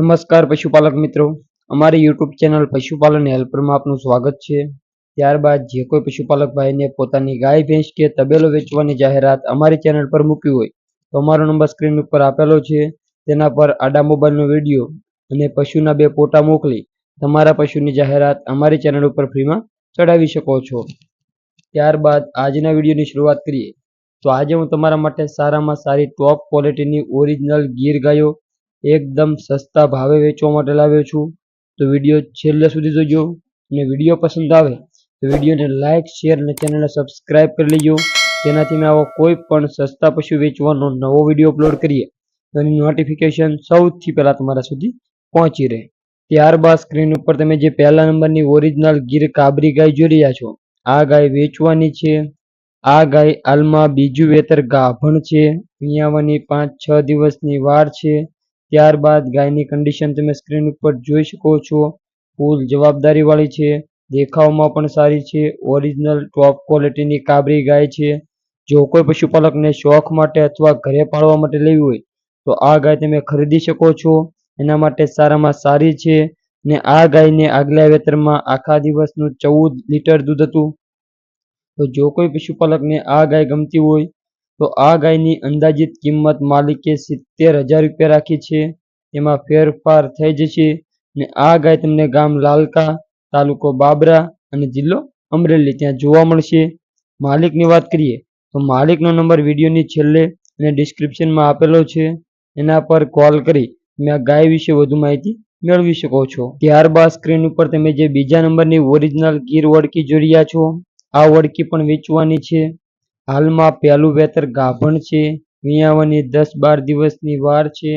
નમસ્કાર પશુપાલક મિત્રો. અમારી યુટ્યુબ ચેનલ પશુપાલન હેલ્પરમાં આપનું સ્વાગત છે. ત્યારબાદ જે કોઈ પશુપાલક ભાઈને પોતાની ગાય, ભેંસ કે તબેલો વેચવાની જાહેરાત અમારી ચેનલ પર મૂકવી હોય, તો અમારો નંબર સ્ક્રીન ઉપર આપેલો છે. તેના પર આડા મોબાઈલનો વીડિયો અને પશુના બે ફોટા મોકલી તમારા પશુની જાહેરાત અમારી ચેનલ ઉપર ફ્રીમાં ચડાવી શકો છો. ત્યારબાદ આજના વિડીયોની શરૂઆત કરીએ. તો આજે હું તમારા માટે સારામાં સારી ટોપ ક્વોલિટીની ઓરિજિનલ ગીર ગાયો એકદમ સસ્તા ભાવે વેચવા માટે લાવ્યો છું. તો વીડિયો છેલ્લે સુધી જોજો. અને વીડિયો પસંદ આવે તો વિડીયોને લાઇક શેર અને ચેનલને સબસ્ક્રાઈબ કરી લેજો. જેનાથી મેં આવો કોઈ પણ સસ્તા પશુ વેચવાનો નવો વીડિયો અપલોડ કરીએ. તો એની નોટિફિકેશન સૌથી પહેલાં તમારા સુધી પહોંચી રહે. ત્યારબાદ સ્ક્રીન ઉપર તમે જે પહેલા નંબરની ઓરિજિનલ ગીર કાબરી ગાય જોઈ રહ્યા છો, આ ગાય વેચવાની છે. આ ગાય હાલમાં બીજું વેતર ગાભણ છે. વિયાવાની પાંચ છ દિવસની વાર છે. ત્યારબાદ ગાયની કન્ડિશન તમે સ્ક્રીન ઉપર જોઈ શકો છો. ફૂલ જવાબદારીવાળી છે. દેખાવમાં પણ સારી છે. ઓરિજિનલ ટોપ ક્વોલિટીની કાબરી ગાય છે. જો કોઈ પશુપાલકને શોખ માટે અથવા ઘરે પાળવા માટે લેવી હોય, તો આ ગાય તમે ખરીદી શકો છો. એના માટે સારામાં સારી છે. ને આ ગાયને આગલા વેતરમાં આખા દિવસનું ચૌદ લીટર દૂધ હતું. તો જો કોઈ પશુપાલકને આ ગાય ગમતી હોય તો આ ગાયની અંદાજિત કિંમત માલિકે સિત્તેર હજાર રૂપિયા રાખી છે. એમાં ફેરફાર થઈ જશે ને આ ગાય તમને ગામ લાલકા, તાલુકો બાબરા અને જિલ્લો અમરેલી ત્યાં જોવા મળશે. માલિકની વાત કરીએ તો માલિકનો નંબર વિડીયોની છેલ્લે અને ડિસ્ક્રિપ્શનમાં આપેલો છે. એના પર કોલ કરી તમે આ ગાય વિશે વધુ માહિતી મેળવી શકો છો. ત્યારબાદ સ્ક્રીન ઉપર તમે જે બીજા નંબરની ઓરિજિનલ ગીર વડકી જોઈ રહ્યા છો, આ વડકી પણ વેચવાની છે. હાલમાં પહેલું વેતર ગાભણ છે વિયાવાની દસ બાર દિવસની વાર છે,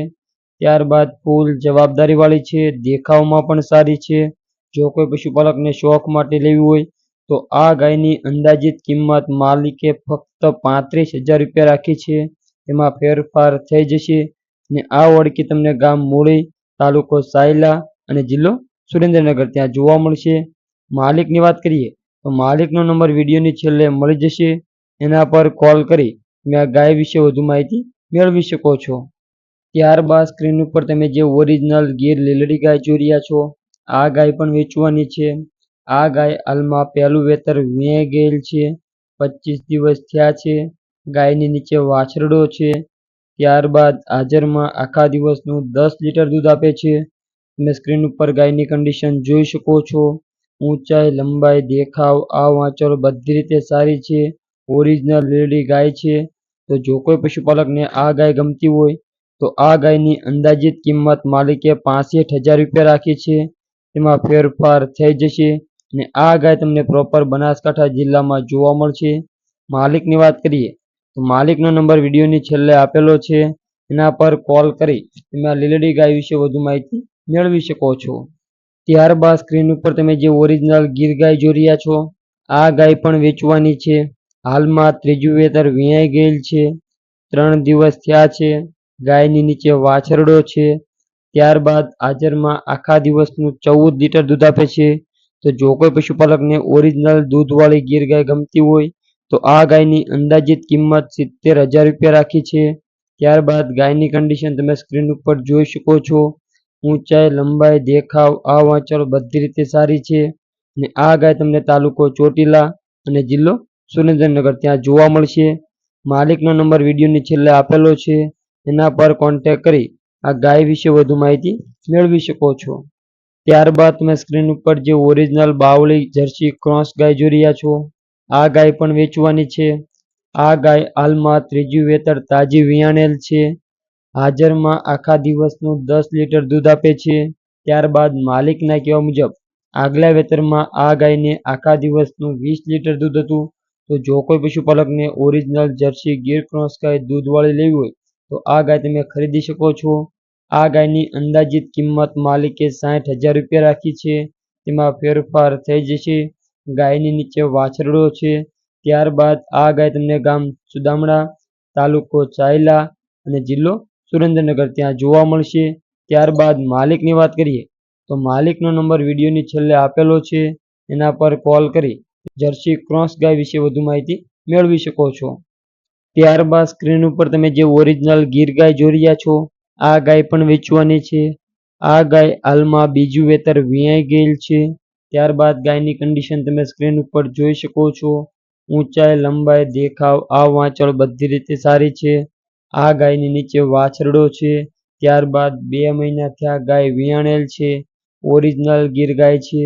ત્યારબાદ ફૂલ જવાબદારીવાળી છે, દેખાવમાં પણ સારી છે. જો કોઈ પશુપાલકને શોખ માટે લેવી હોય, તો આ ગાયની અંદાજિત કિંમત માલિકે ફક્ત પાંત્રીસ હજાર રૂપિયા રાખી છે. એમાં ફેરફાર થઈ જશે ને આ ઓળખી તમને ગામ મૂળી તાલુકો સાયલા અને જિલ્લો સુરેન્દ્રનગર ત્યાં જોવા મળશે. માલિકની વાત કરીએ, તો માલિકનો નંબર વિડીયોની છેલ્લે મળી જશે. એના પર કોલ કરી તમે આ ગાય વિશે વધુ માહિતી મેળવી શકો છો. ત્યારબાદ સ્ક્રીન ઉપર તમે જે ઓરિજિનલ ગીર લીલડી ગાય જોઈ રહ્યા છો, આ ગાય પણ વેચવાની છે. આ ગાય હાલમાં પહેલું વેતર વે ગયેલ છે પચીસ દિવસ થયા છે, ગાયની નીચે વાછરડો છે. ત્યારબાદ હાજરમાં આખા દિવસનું દસ લીટર દૂધ આપે છે. તમે સ્ક્રીન ઉપર ગાયની કન્ડિશન જોઈ શકો છો. ઊંચાઈ, લંબાઈ, દેખાવ, આ વાંચળ બધી રીતે સારી છે. ઓરિજિનલ રેડી ગાય છે. તો જો કોઈ પશુપાલકને આ ગાય ગમતી હોય, તો આ ગાયની અંદાજિત કિંમત માલિકે પાસઠ હજાર રૂપિયા રાખી છે. તેમાં ફેરફાર થઈ જશે અને આ ગાય તમને પ્રોપર બનાસકાંઠા જિલ્લામાં જોવા મળશે. માલિકની વાત કરીએ, તો માલિકનો નંબર વિડીયોની છેલ્લે આપેલો છે. એના પર કોલ કરી તમે આ લીલડી ગાય વિશે વધુ માહિતી મેળવી શકો છો. ત્યારબાદ સ્ક્રીન ઉપર તમે જે ઓરિજિનલ ગીર ગાય જોઈ રહ્યા છો, આ ગાય પણ વેચવાની છે. હાલમાં ત્રીજું વેતર વિયાઈ ગયેલ છે. ત્રણ દિવસ થયા છે. ગાયની નીચે વાછરડો છે. ત્યારબાદ હાજરમાં આખા દિવસનું ચૌદ લીટર દૂધ આપે છે. તો જો કોઈ પશુપાલકને ઓરિજિનલ દૂધવાળી ગીર ગાય ગમતી હોય, તો આ ગાયની અંદાજિત કિંમત સિત્તેર હજાર રૂપિયા રાખી છે. ત્યારબાદ ગાયની કન્ડિશન તમે સ્ક્રીન ઉપર જોઈ શકો છો. ઊંચાઈ, લંબાઈ, દેખાવ આ વાંચળ બધી રીતે સારી છે. અને આ ગાય તમને તાલુકો ચોટીલા અને જિલ્લો સુરેન્દ્રનગર ત્યાં જોવા મળશે. માલિકનો નંબર વિડીયોની છેલ્લે આપેલો છે. એના પર કોન્ટેક કરી આ ગાય વિશે વધુ માહિતી મેળવી શકો છો. ત્યારબાદ તમે સ્ક્રીન ઉપર જે ઓરિજિનલ બાવળી જર્સી ક્રોસ ગાય જોઈ રહ્યા છો, આ ગાય પણ વેચવાની છે. આ ગાય હાલમાં ત્રીજું વેતર તાજી વિયાણેલ છે. હાજરમાં આખા દિવસનું દસ લીટર દૂધ આપે છે. ત્યારબાદ માલિકના કહેવા મુજબ, આગલા વેતરમાં આ ગાયને આખા દિવસનું વીસ લીટર દૂધ હતું. તો જો કોઈ પશુપાલકને ઓરિજિનલ જર્સી ગીર ક્રોસ ગાય, દૂધવાળી લેવી હોય, તો આ ગાય તમે ખરીદી શકો છો. આ ગાયની અંદાજિત કિંમત માલિકે સાઠ હજાર રૂપિયા રાખી છે. તેમાં ફેરફાર થઈ જશે. ગાયની નીચે વાછરડો છે. ત્યારબાદ આ ગાય તમને ગામ સુદામડા તાલુકો ચાયલા અને જિલ્લો સુરેન્દ્રનગર ત્યાં જોવા મળશે. ત્યારબાદ માલિકની વાત કરીએ, તો માલિકનો નંબર વિડીયોની છેલ્લે આપેલો છે. એના પર કોલ કરી જર્સી ક્રોસ ગાય વિશે વધુ માહિતી મેળવી શકો છો. ત્યારબાદ સ્ક્રીન ઉપર તમે જે ઓરિજિનલ ગીર ગાય જોઈ રહ્યા છો, આ ગાય પણ વેચવાની છે. આ ગાય હાલમાં બીજું વેતર વીણાઈ ગયેલ છે. ત્યારબાદ ગાયની કન્ડિશન તમે સ્ક્રીન ઉપર જોઈ શકો છો. ઊંચાઈ, લંબાઈ, દેખાવ આ વાંચળ બધી રીતે સારી છે. આ ગાયની નીચે વાછરડો છે. ત્યારબાદ બે મહિનાથી આ ગાય વિયાણેલ છે. ઓરિજિનલ ગીર ગાય છે.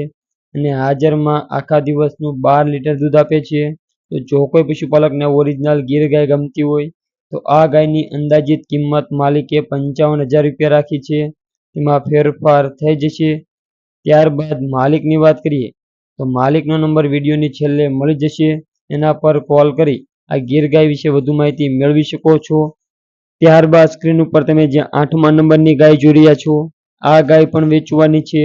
અને હાજરમાં આખા દિવસનું બાર લીટર દૂધ આપે છે તો જો કોઈ પશુપાલકને ઓરિજિનલ ગીર ગાય ગમતી હોય, તો આ ગાયની અંદાજિત કિંમત માલિકે પંચાવન હજાર રૂપિયા રાખી છે. તેમાં ફેરફાર થઈ જશે. ત્યારબાદ માલિકની વાત કરીએ, તો માલિકનો નંબર વિડીયોની છેલ્લે મળી જશે. એના પર કોલ કરી આ ગીર ગાય વિશે વધુ માહિતી મેળવી શકો છો. ત્યારબાદ સ્ક્રીન ઉપર તમે જે આઠમા નંબરની ગાય જોઈ રહ્યા છો, આ ગાય પણ વેચવાની છે.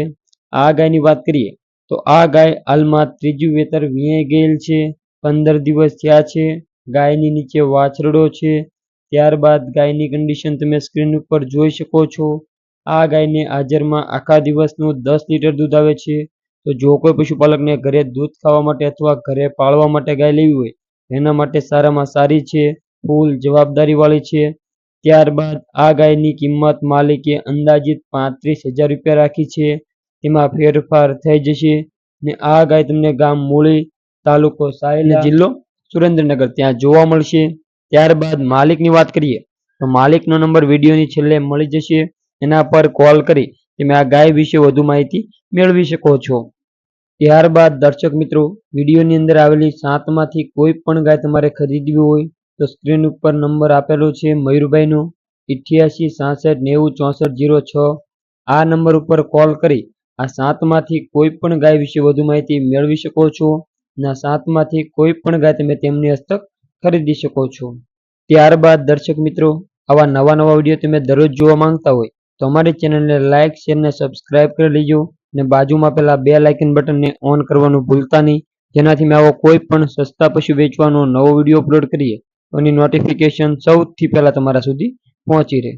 આ ગાયની વાત કરીએ તો આ ગાય હાલમાં ત્રીજું વેતર વીણાઈ ગયેલ છે, પંદર દિવસ થયા છે, ગાયની નીચે વાછરડો છે, ત્યારબાદ ગાયની કન્ડિશન તમે સ્ક્રીન ઉપર જોઈ શકો છો. આ ગાયને હાજરમાં આખા દિવસનું દસ લીટર દૂધ આવે છે. તો જો કોઈ પશુપાલકને ઘરે દૂધ ખાવા માટે અથવા ઘરે પાળવા માટે ગાય લેવી હોય, એના માટે સારામાં સારી છે, ફૂલ જવાબદારી વાળી છે. ત્યારબાદ આ ગાયની કિંમત માલિકે અંદાજિત પાંત્રીસ હજાર રૂપિયા રાખી છે. તેમાં ફેરફાર થઈ જશે ને આ ગાય તમને ગામ મૂળી તાલુકો સાયલ જિલ્લો? સુરેન્દ્રનગર. ત્યાં જોવા મળશે. ત્યારબાદ માલિકની વાત કરીએ તો માલિકનો નંબર વિડીયોની છેલ્લે મળી જશે. એના પર કોલ કરી તમે આ ગાય વિશે વધુ માહિતી મેળવી શકો છો. ત્યારબાદ દર્શક મિત્રો વિડીયોની અંદર આવેલી સાતમાંથી કોઈ પણ ગાય તમારે ખરીદવી હોય તો સ્ક્રીન ઉપર નંબર આપેલો છે મયુરભાઈનો. ઇઠ્યાસી સાસઠ નેવું ચોસઠ જીરો છ. આ નંબર ઉપર કોલ કરી આ સાતમાંથી કોઈ પણ ગાય વિશે વધુ માહિતી મેળવી શકો છો અને આ સાતમાંથી કોઈ પણ ગાય તમે તેમની હસ્તક ખરીદી શકો છો. ત્યારબાદ દર્શક મિત્રો, આવા નવા નવા વીડિયો તમે દરરોજ જોવા માંગતા હોય તો અમારી ચેનલને લાઇક શેર અને સબસ્ક્રાઇબ કરી લેજો અને બાજુમાં પેલા બે લાઇકન બટનને ઓન કરવાનું ભૂલતા નહીં. જેનાથી મેં આવો કોઈ પણ સસ્તા પશુ વેચવાનો નવો વીડિયો અપલોડ કરીએ એની નોટિફિકેશન સૌથી પહેલાં તમારા સુધી પહોંચી રહે.